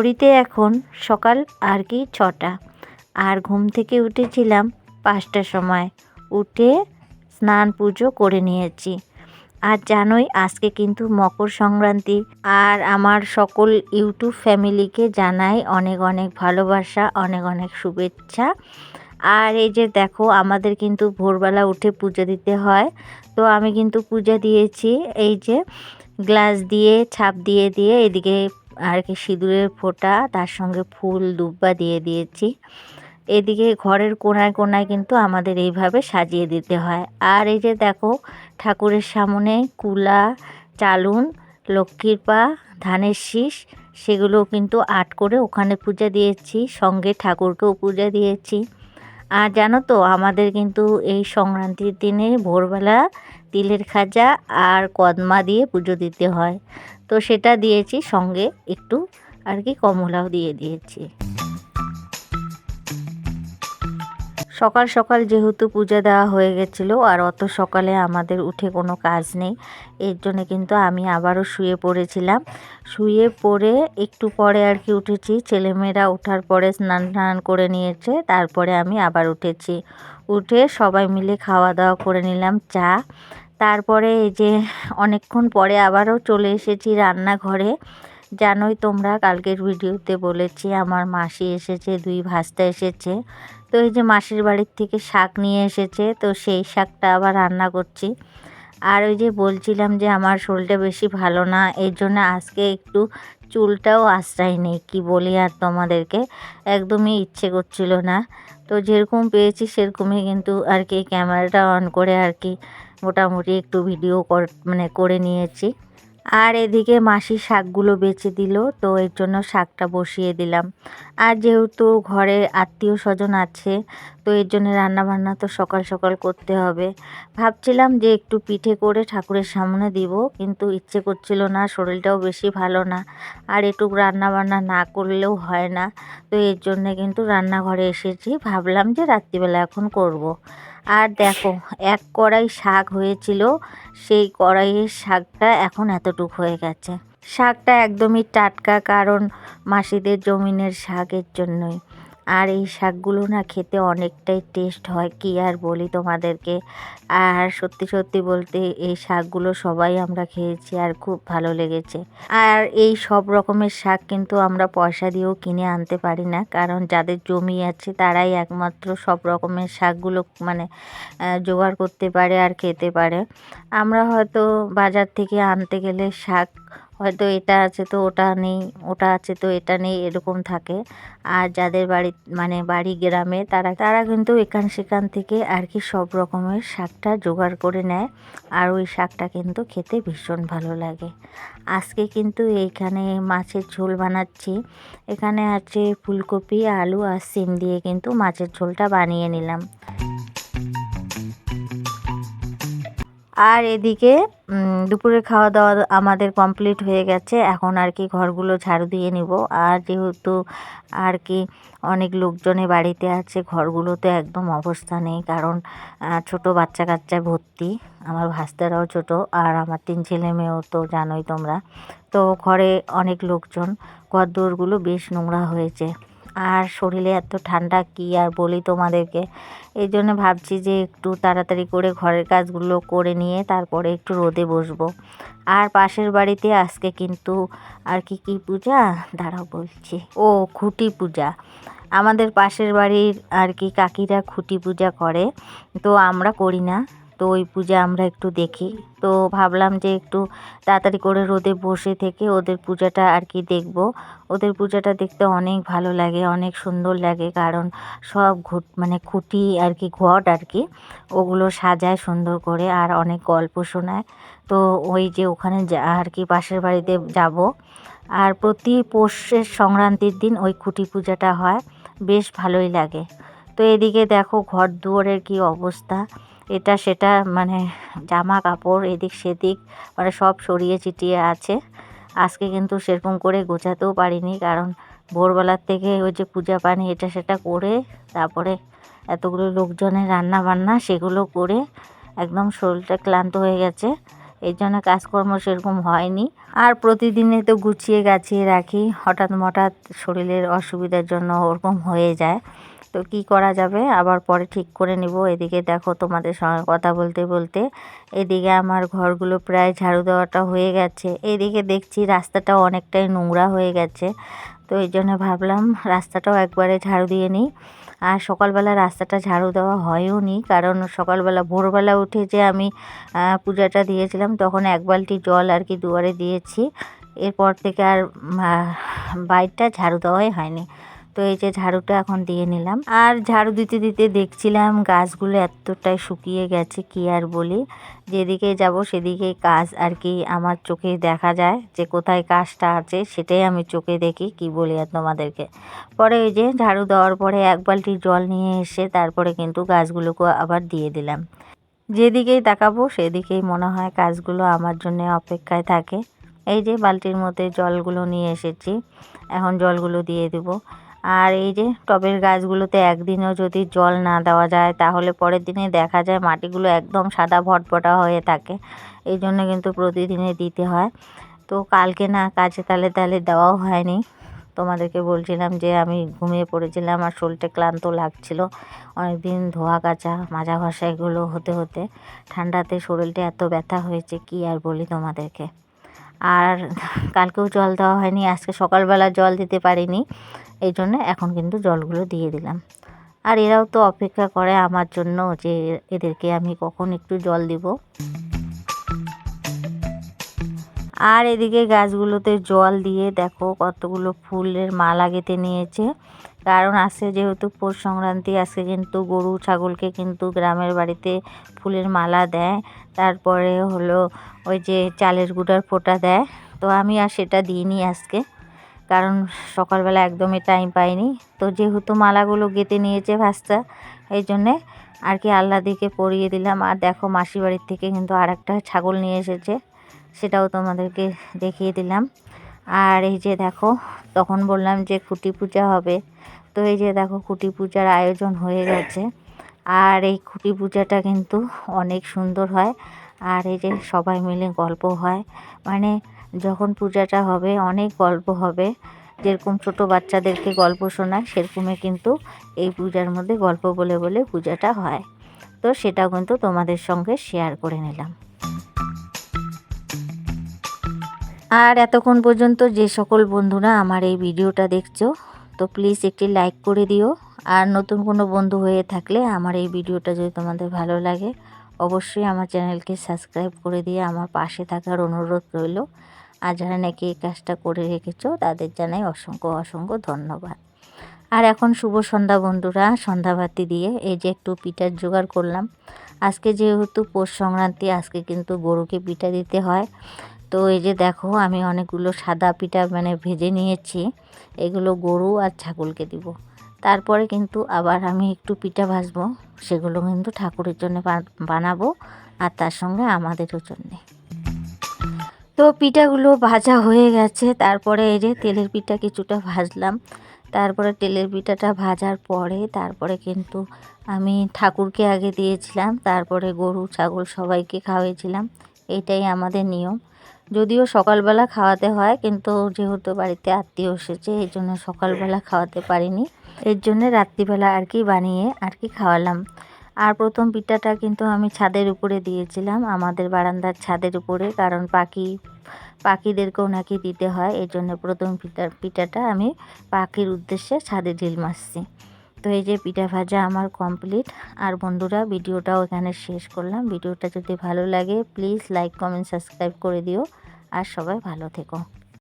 ঘড়িতে এখন সকাল আর কি ছটা। আর ঘুম থেকে উঠেছিলাম পাঁচটার সময়। উঠে স্নান পুজো করে নিয়েছি। আর জানোই আজকে কিন্তু মকর সংক্রান্তি। আর আমার সকল ইউটিউব ফ্যামিলিকে জানাই অনেক অনেক ভালোবাসা, অনেক অনেক শুভেচ্ছা। আর এই যে দেখো, আমাদের কিন্তু ভোরবেলা উঠে পুজো দিতে হয়। তো আমি কিন্তু পূজা দিয়েছি, এই যে গ্লাস দিয়ে, ছাপ দিয়ে দিয়ে এদিকে আর কি সিঁদুরের ফোঁটা, তার সঙ্গে ফুল, দুব্বা দিয়ে দিয়েছি। এদিকে ঘরের কোনায় কোনায় কিন্তু আমাদের এইভাবে সাজিয়ে দিতে হয়। আর এই যে দেখো, ঠাকুরের সামনে কুলা, চালুন, লক্ষ্মীর পা, ধানের শীষ সেগুলো কিন্তু আট করে ওখানে পূজা দিয়েছি, সঙ্গে ঠাকুরকেও পূজা দিয়েছি। আর জানো তো, আমাদের কিন্তু এই সংক্রান্তির দিনে ভোরবেলা তিলের খাজা আর কদমা দিয়ে পুজো দিতে হয়। তো সেটা দিয়েছি, সঙ্গে একটু আর কি কমলাও দিয়ে দিয়েছি। সকাল সকাল যেহেতু পূজা দেওয়া হয়ে গেছিল, আর অত সকালে আমাদের উঠে কোনো কাজ নেই, এর জন্য কিন্তু আমি আবারও শুয়ে পড়েছিলাম। শুয়ে পড়ে একটু পরে আর কি উঠেছি, ছেলেমেয়েরা ওঠার পরে স্নান টান করে নিয়েছে, তারপরে আমি আবার উঠেছি। উঠে সবাই মিলে খাওয়া দাওয়া করে নিলাম, চা তারপরে এই যে অনেকক্ষণ পরে আবারও চলে এসেছি রান্নাঘরে। জানোই তোমরা, কালকের ভিডিওতে বলেছি আমার মাসি এসেছে, দুই ভাস্তা এসেছে। তো এই যে মাসির বাড়ির থেকে শাক নিয়ে এসেছে, তো সেই শাকটা আবার রান্না করছি। আর ওই যে বলছিলাম যে আমার শরীরটা বেশি ভালো না, এর জন্য আজকে একটু চুলটাও আশ্রয় নেই, কি বলি আর তোমাদেরকে? একদমই ইচ্ছে করছিল না। তো যেরকম পেয়েছি সেরকমই কিন্তু আর কি, ক্যামেরাটা অন করে আর কি মোটামুটি একটু ভিডিও কর মানে করে নিয়েছি। আর এদিকে মাসি শাকগুলো বেছে দিল, তো এর জন্য শাকটা বসিয়ে দিলাম। আর যেহেতু ঘরে আত্মীয় স্বজন আছে, তো এর জন্য রান্নাবান্না তো সকাল সকাল করতে হবে। ভাবছিলাম যে একটু পিঠে করে ঠাকুরের সামনে দিব, কিন্তু ইচ্ছে করছিল না, শরীরটাও বেশি ভালো না। আর একটু রান্নাবান্না না করলেও হয় না, তো এর জন্যে কিন্তু রান্নাঘরে এসেছি, ভাবলাম যে রাত্রিবেলা এখন করব। আর দেখো, এক কড়াই শাক হয়েছিল, সেই কড়াইয়ের শাকটা এখন এতটুক হয়ে গেছে। শাকটা একদমই টাটকা, কারণ মাসিদের জমিনের শাকের জন্যই। আর এই শাকগুলো না খেতে অনেকটাই টেস্ট হয়, কি আর বলি তোমাদেরকে? আর সত্যি সত্যি বলতে এই শাকগুলো সবাই আমরা খেয়েছি আর খুব ভালো লেগেছে। আর এই সব রকমের শাক কিন্তু আমরা পয়সা দিয়েও কিনে আনতে পারি না, কারণ যাদের জমি আছে তারাই একমাত্র সব রকমের শাকগুলো মানে জোগাড় করতে পারে আর খেতে পারে। আমরা হয়তো বাজার থেকে আনতে গেলে শাক হয়তো এটা আছে তো ওটা নেই, ওটা আছে তো এটা নেই, এরকম থাকে। আর যাদের বাড়ি মানে বাড়ি গ্রামে, তারা তারা কিন্তু এখান সেখান থেকে আর কি সব রকমের শাকটা জোগাড় করে নেয়। আর ওই শাকটা কিন্তু খেতে ভীষণ ভালো লাগে। আজকে কিন্তু এইখানে মাছের ঝোল বানাচ্ছি। এখানে আছে ফুলকপি, আলু আর সিম দিয়ে কিন্তু মাছের ঝোলটা বানিয়ে নিলাম। আর এদিকে দুপুরে খাওয়া দাওয়া আমাদের কমপ্লিট হয়ে গেছে। এখন আর কি ঘরগুলো ঝাড়ু দিয়ে নিব। আর যেহেতু আর কি অনেক লোকজনে বাড়িতে আছে ঘরগুলোতে একদম অবস্থা নেই। কারণ ছোট বাচ্চা কাচ্চায় ভর্তি, আমার ভাস্তারাও ছোট আর আমার তিন ছেলে মেয়েও তো জানোই তোমরা। তো ঘরে অনেক লোকজন ঘর দৌড়গুলো বেশ নোংরা হয়েছে। আর শরীরে এত ঠান্ডা কি আর বলি তোমাদেরকে? এই জন্য ভাবছি যে একটু তাড়াতাড়ি করে ঘরের কাজগুলো করে নিয়ে তারপরে একটু রোদে বসবো। আর পাশের বাড়িতে আজকে কিন্তু আর কি কি পূজা? দাঁড়াও বলছি। ও, খুঁটি পূজা। আমাদের পাশের বাড়ির আর কি কাকিরা খুঁটি পূজা করে। তো আমরা করি না। তো ওই পূজা আমরা একটু দেখি। তো ভাবলাম যে একটু তাড়াতাড়ি করে রোদে বসে থেকে ওদের পূজাটা আর কি দেখব। ওদের পূজাটা দেখতে অনেক ভালো লাগে, অনেক সুন্দর লাগে কারণ সব ঘুট মানে খুঁটি আর কি, ঘট আর কি, ওগুলো সাজায় সুন্দর করে আর অনেক গল্প শোনায়। তো ওই যে ওখানে আর কি পাশের বাড়িতে যাব। আর প্রতি পৌষের সংক্রান্তির দিন ওই খুঁটি পূজাটা হয়, বেশ ভালোই লাগে। তো এদিকে দেখো ঘর দুয়ারের কি অবস্থা। এটা সেটা মানে জামা কাপড় এদিক সেদিক মানে সব সরিয়ে চিটিয়ে আছে। আজকে কিন্তু সেরকম করে গোছাতেও পারিনি কারণ ভোরবেলার থেকে ওই যে পূজা পানি এটা সেটা করে তারপরে এতগুলো লোকজনের রান্না বান্না সেগুলো করে একদম শরীরটা ক্লান্ত হয়ে গেছে। এই জন্য কাজকর্ম সেরকম হয়নি। আর প্রতিদিনে তো গুছিয়ে গাছিয়ে রাখি। হঠাৎ হঠাৎ শরীরের অসুবিধার জন্য ওরকম হয়ে যায়। তো কি করা যাবে? আবার পরে ঠিক করে নিব। এদিকে দেখো তোমাদের সঙ্গে কথা বলতে বলতে এদিকে আমার ঘরগুলো প্রায় ঝাড়ু দেওয়াটা হয়ে গেছে। এদিকে দেখছি রাস্তাটাও অনেকটাই নোংরা হয়ে গেছে। তো এই জন্য ভাবলাম রাস্তাটাও একবারে ঝাড়ু দিয়ে নিই। আর সকালবেলা রাস্তাটা ঝাড়ু দেওয়া হয়ও নি, কারণ সকালবেলা, ভোরবেলা উঠে যে আমি পূজাটা দিয়েছিলাম, তখন এক বালতি জল আর কি দুয়ারে দিয়েছি। এরপর থেকে আর বাইরটা ঝাড়ু দেওয়াই হয়নি। তো এই যে ঝাড়ুটা এখন দিয়ে নিলাম। আর ঝাড়ু দিতে দিতে দেখছিলাম গাছগুলো এতটাই শুকিয়ে গেছে, কি আর বলি? যেদিকে যাব সেদিকেই কাজ আর কি আমার চোখে দেখা যায় যে কোথায় কাজটা আছে সেটাই আমি চোখে দেখি, কি বলি আর তোমাদেরকে। পরে ওই যে ঝাড়ু দেওয়ার পরে এক বালতি জল নিয়ে এসে তারপরে কিন্তু গাছগুলোকে আবার দিয়ে দিলাম। যেদিকেই তাকাবো সেদিকেই মনে হয় কাজগুলো আমার জন্য অপেক্ষায় থাকে। এই যে বালতির মধ্যে জলগুলো নিয়ে এসেছি, এখন জলগুলো দিয়ে দেবো। আর এই যে টবের গাছগুলোতে একদিনও যদি জল না দেওয়া যায়, তাহলে পরের দিনে দেখা যায় মাটিগুলো একদম সাদা ভটভটা হয়ে থাকে। এই জন্য কিন্তু প্রতিদিনে দিতে হয়। তো কালকে না কাজে তালে তালে দেওয়াও হয়নি। তোমাদেরকে বলছিলাম যে আমি ঘুমিয়ে পড়েছিলাম আর শরীরটা ক্লান্ত লাগছিল। অনেকদিন ধোয়া কাচা, মাজা ঘষা এগুলো হতে হতে ঠান্ডাতে শরীরটা এত ব্যথা হয়েছে, কি আর বলি তোমাদেরকে। আর কালকেও জল দেওয়া হয়নি, আজকে সকালবেলা জল দিতে পারিনি। এই জন্য এখন কিন্তু জলগুলো দিয়ে দিলাম। আর এরাও তো অপেক্ষা করে আমার জন্য যে এদেরকে আমি কখন একটু জল দিব। আর এদিকে গাছগুলোতে জল দিয়ে দেখো কতগুলো ফুলের মালা গেঁথে নিয়েছে। কারণ আছে যেহেতু পৌষ সংক্রান্তি, আজকে কিন্তু গরু, ছাগলকে কিন্তু গ্রামের বাড়িতে ফুলের মালা দেয়। তারপরে হলো ওই যে চালের গুঁড়ার ফোঁটা দেয়। তো আমি আর সেটা দিইনি আজকে। কারণ সকালবেলা একদমই টাইম পাইনি। তো যেহেতু মালাগুলো গেঁথে নিয়েছে ভাস্তা, এই জন্যে আর কি আল্লাহ দিকে পরিয়ে দিলাম। আর দেখো মাসি বাড়ির থেকে কিন্তু আর একটা ছাগল নিয়ে এসেছে, সেটাও তোমাদেরকে দেখিয়ে দিলাম। আর এই যে দেখো, তখন বললাম যে খুঁটি পূজা হবে। তো এই যে দেখো খুঁটি পূজার আয়োজন হয়ে গেছে। আর এই খুঁটি পূজাটা কিন্তু অনেক সুন্দর হয়। আর এই যে সবাই মিলে গল্প হয়। মানে যখন পূজাটা হবে, অনেক গল্প হবে। যেরকম ছোট বাচ্চাদেরকে গল্প শোনায়, সেরকমই কিন্তু এই পূজার মধ্যে গল্প বলে বলে পূজাটা হয়। তো সেটাও কিন্তু তোমাদের সঙ্গে শেয়ার করে নিলাম। আর এতক্ষণ পর্যন্ত যে সকল বন্ধুরা আমার এই ভিডিওটা দেখছ, তো প্লিজ একটি লাইক করে দিও। আর নতুন কোনো বন্ধু হয়ে থাকলে আমার এই ভিডিওটা যদি তোমাদের ভালো লাগে, অবশ্যই আমার চ্যানেলকে সাবস্ক্রাইব করে দিয়ে আমার পাশে থাকার অনুরোধ রইল। আর যারা নাকি এই কাজটা করে রেখেছ, তাদের জানাই অসংখ্য অসংখ্য ধন্যবাদ। আর এখন শুভ সন্ধ্যা বন্ধুরা সন্ধ্যাবাতি দিয়ে এই যে একটু পিঠার জোগাড় করলাম। আজকে যেহেতু পৌষ সংক্রান্তি, আজকে কিন্তু গরুকে পিঠা দিতে হয়। তো এই যে দেখো, আমি অনেকগুলো সাদা পিঠা মানে ভেজে নিয়েছি। এগুলো গরু আর ছাগলকে দিব। তারপরে কিন্তু আবার আমি একটু পিঠা ভাজবো। সেগুলো কিন্তু ঠাকুরের জন্য বানাবো। আর তার সঙ্গে আমাদেরও জন্যে। তো পিঠাগুলো ভাজা হয়ে গেছে। তারপরে এই যে তেলের পিঠা কিছুটা ভাজলাম। তারপরে তেলের পিঠাটা ভাজার পরে তারপরে কিন্তু আমি ঠাকুরকে আগে দিয়েছিলাম। তারপরে গরু, ছাগল সবাইকে খাওয়াইছিলাম। এটাই আমাদের নিয়ম। যদিও সকালবেলা খাওয়াতে হয়, কিন্তু যেহেতু বাড়িতে আত্মীয় এসেছে, এই জন্য সকালবেলা খাওয়াতে পারিনি। এর জন্য রাত্রিবেলা আর কি বানিয়ে আর কি খাওয়ালাম। আর প্রথম পিঠাটা কিন্তু আমি ছাদের উপরে দিয়েছিলাম। আমাদের বারান্দার ছাদের উপরে, কারণ পাখি পাখিদেরকেও নাকি দিতে হয় এই জন্য প্রথম পিঠা পিঠাটা আমি পাখির উদ্দেশ্যে ছাদে ঢিল মারছি। তো এই যে পিঠা ভাজা আমার কমপ্লিট আর বন্ধুরা, ভিডিওটাও এখানে শেষ করলাম। ভিডিওটা যদি ভালো লাগে প্লিজ লাইক কমেন্ট সাবস্ক্রাইব করে দিও। আর সবাই ভালো থেকো।